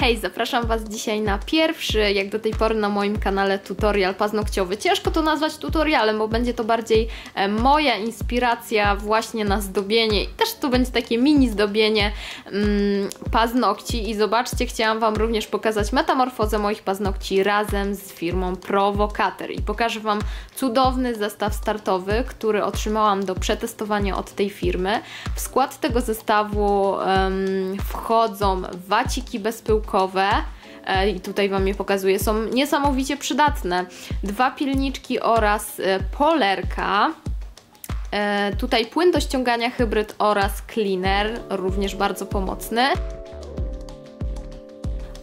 Hej, zapraszam Was dzisiaj na pierwszy, jak do tej pory na moim kanale, tutorial paznokciowy. Ciężko to nazwać tutorialem, bo będzie to bardziej e, moja inspiracja właśnie na zdobienie i też to będzie takie mini zdobienie mm, paznokci i zobaczcie, chciałam Wam również pokazać metamorfozę moich paznokci razem z firmą Provocator i pokażę Wam cudowny zestaw startowy, który otrzymałam do przetestowania od tej firmy. W skład tego zestawu um, wchodzą waciki bezpyłkowe, E, i tutaj Wam je pokazuję, są niesamowicie przydatne. Dwa pilniczki oraz e, polerka. E, tutaj płyn do ściągania hybryd oraz cleaner, również bardzo pomocny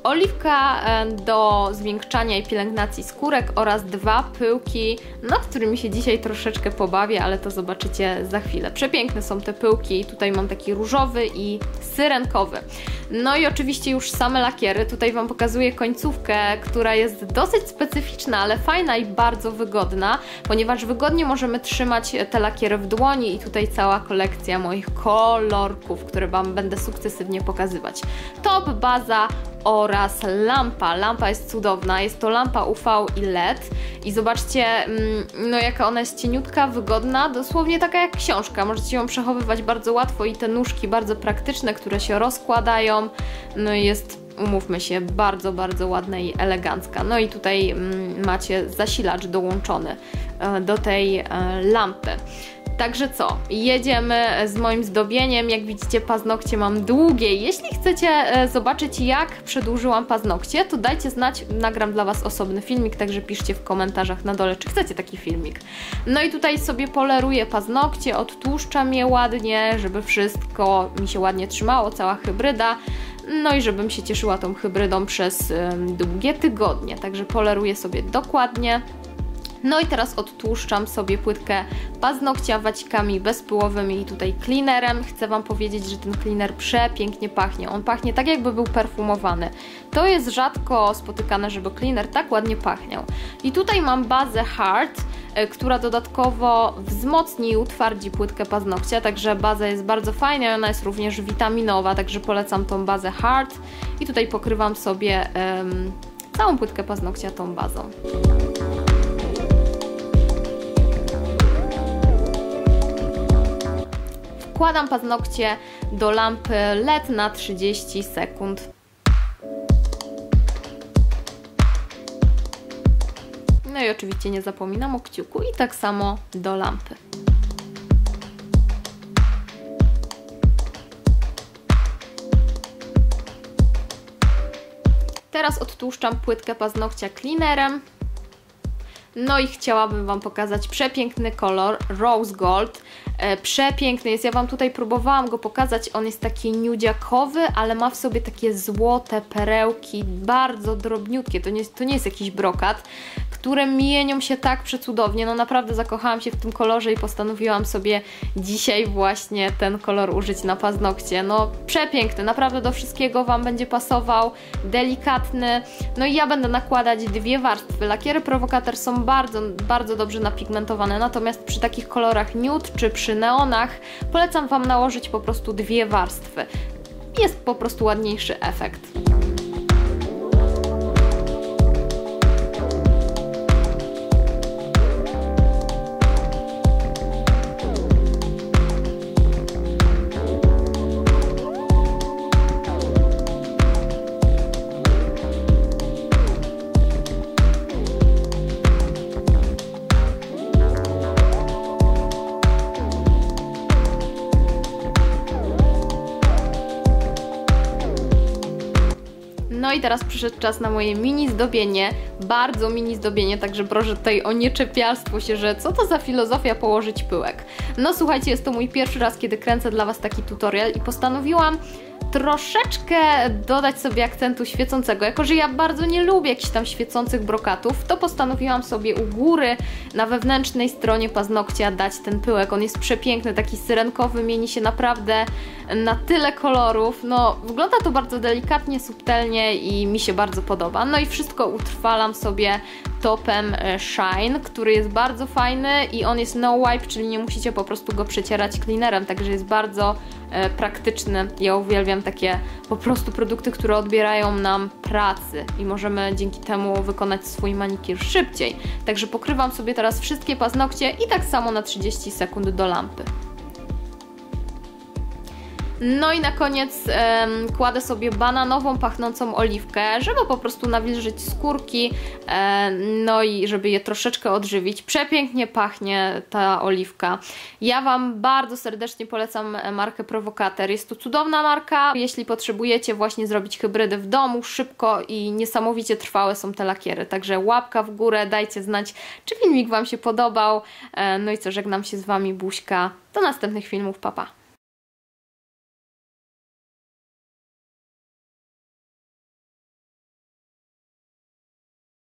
oliwka do zmiękczania i pielęgnacji skórek oraz dwa pyłki, nad którymi się dzisiaj troszeczkę pobawię, ale to zobaczycie za chwilę. Przepiękne są te pyłki, tutaj mam taki różowy i syrenkowy. No i oczywiście już same lakiery, tutaj Wam pokazuję końcówkę, która jest dosyć specyficzna, ale fajna i bardzo wygodna, ponieważ wygodnie możemy trzymać te lakiery w dłoni i tutaj cała kolekcja moich kolorków, które Wam będę sukcesywnie pokazywać. Top, baza, oraz lampa. Lampa jest cudowna, jest to lampa UV i LED i zobaczcie, mm, no jaka ona jest cieniutka, wygodna, dosłownie taka jak książka. Możecie ją przechowywać bardzo łatwo i te nóżki bardzo praktyczne, które się rozkładają, no jest umówmy się, bardzo, bardzo ładna i elegancka. No i tutaj mm, macie zasilacz dołączony e, do tej e, lampy. Także co, jedziemy z moim zdobieniem. Jak widzicie, paznokcie mam długie. Jeśli chcecie e, zobaczyć, jak przedłużyłam paznokcie, to dajcie znać, nagram dla Was osobny filmik, także piszcie w komentarzach na dole, czy chcecie taki filmik. No i tutaj sobie poleruję paznokcie, odtłuszczam je ładnie, żeby wszystko mi się ładnie trzymało, cała hybryda. No i żebym się cieszyła tą hybrydą przez długie tygodnie. Także poleruję sobie dokładnie. No i teraz odtłuszczam sobie płytkę paznokcia wacikami bezpyłowymi i tutaj cleanerem. Chcę Wam powiedzieć, że ten cleaner przepięknie pachnie. On pachnie tak jakby był perfumowany. To jest rzadko spotykane, żeby cleaner tak ładnie pachniał. I tutaj mam bazę Hard, e, która dodatkowo wzmocni i utwardzi płytkę paznokcia, także baza jest bardzo fajna i ona jest również witaminowa, także polecam tą bazę Hard i tutaj pokrywam sobie um, całą płytkę paznokcia tą bazą. Wkładam paznokcie do lampy LED na 30 sekund. No i oczywiście nie zapominam o kciuku i tak samo do lampy. Teraz odtłuszczam płytkę paznokcia cleanerem. No i chciałabym Wam pokazać przepiękny kolor Rose Gold. E, przepiękny jest, ja Wam tutaj próbowałam go pokazać, on jest taki nudziakowy, ale ma w sobie takie złote perełki, bardzo drobniutkie, to nie, to nie jest jakiś brokat, które mienią się tak przecudownie, no naprawdę zakochałam się w tym kolorze i postanowiłam sobie dzisiaj właśnie ten kolor użyć na paznokcie, no przepiękny, naprawdę do wszystkiego Wam będzie pasował, delikatny, no i ja będę nakładać dwie warstwy, lakiery prowokator są bardzo, bardzo dobrze napigmentowane, natomiast przy takich kolorach nude czy przy neonach polecam Wam nałożyć po prostu dwie warstwy. Jest po prostu ładniejszy efekt. No i teraz przyszedł czas na moje mini zdobienie, bardzo mini zdobienie, także proszę tutaj o nieczepialstwo się, że co to za filozofia położyć pyłek. No słuchajcie, jest to mój pierwszy raz, kiedy kręcę dla Was taki tutorial i postanowiłam troszeczkę dodać sobie akcentu świecącego. Jako, że ja bardzo nie lubię jakichś tam świecących brokatów, to postanowiłam sobie u góry na wewnętrznej stronie paznokcia dać ten pyłek. On jest przepiękny, taki syrenkowy, mieni się naprawdę na tyle kolorów. No, wygląda to bardzo delikatnie, subtelnie i mi się bardzo podoba. No i wszystko utrwalam sobie topem e, Shine, który jest bardzo fajny i on jest no wipe, czyli nie musicie po prostu go przecierać cleanerem, także jest bardzo e, praktyczny. Ja uwielbiam takie po prostu produkty, które odbierają nam pracy i możemy dzięki temu wykonać swój manikir szybciej. Także pokrywam sobie teraz wszystkie paznokcie i tak samo na 30 sekund do lampy. No i na koniec em, kładę sobie bananową, pachnącą oliwkę, żeby po prostu nawilżyć skórki, e, no i żeby je troszeczkę odżywić. Przepięknie pachnie ta oliwka. Ja Wam bardzo serdecznie polecam e, markę Provocator. Jest to cudowna marka. Jeśli potrzebujecie właśnie zrobić hybrydy w domu, szybko i niesamowicie trwałe są te lakiery. Także łapka w górę, dajcie znać, czy filmik Wam się podobał. E, no i co, żegnam się z Wami, Buźka. Do następnych filmów, papa. Pa.